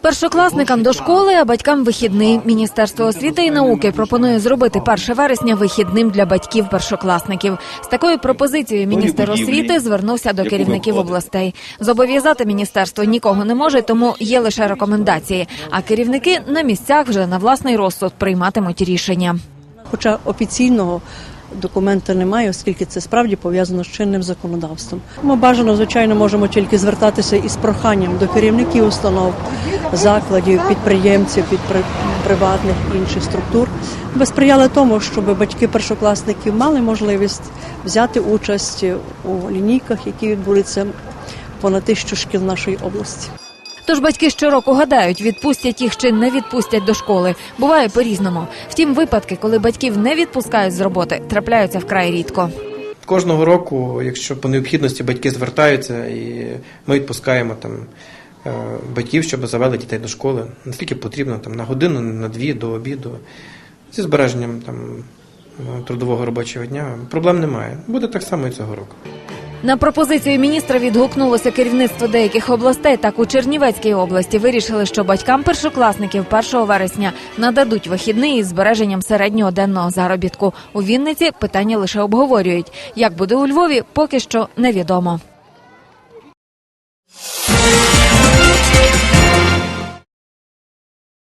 Першокласникам до школи, а батькам вихідний. Міністерство освіти і науки пропонує зробити 1 вересня вихідним для батьків першокласників. З такою пропозицією міністр освіти звернувся до керівників областей. Зобов'язати міністерство нікого не може, тому є лише рекомендації. А керівники на місцях вже на власний розсуд прийматимуть рішення. Хоча офіційного документа немає, оскільки це справді пов'язано з чинним законодавством. Ми бажано, звичайно, можемо тільки звертатися із проханням до керівників установ, закладів, підприємців, підпри... приватних інших структур, аби сприяли тому, щоб батьки першокласників мали можливість взяти участь у лінійках, які відбудуться понад тисячу шкіл нашої області. Тож батьки щороку гадають, відпустять їх чи не відпустять до школи. Буває по-різному. Втім, випадки, коли батьків не відпускають з роботи, трапляються вкрай рідко. Кожного року, якщо по необхідності батьки звертаються, і ми відпускаємо там е, батьків, щоб завели дітей до школи, наскільки потрібно, там на годину, на дві до обіду, зі збереженням там е, трудового робочого дня. Проблем немає. Буде так само і цього року. На пропозицію міністра відгукнулося керівництво деяких областей. Так у Чернівецькій області вирішили, що батькам першокласників 1 вересня нададуть вихідний із збереженням середнього денного заробітку. У Вінниці питання лише обговорюють. Як буде у Львові, поки що невідомо.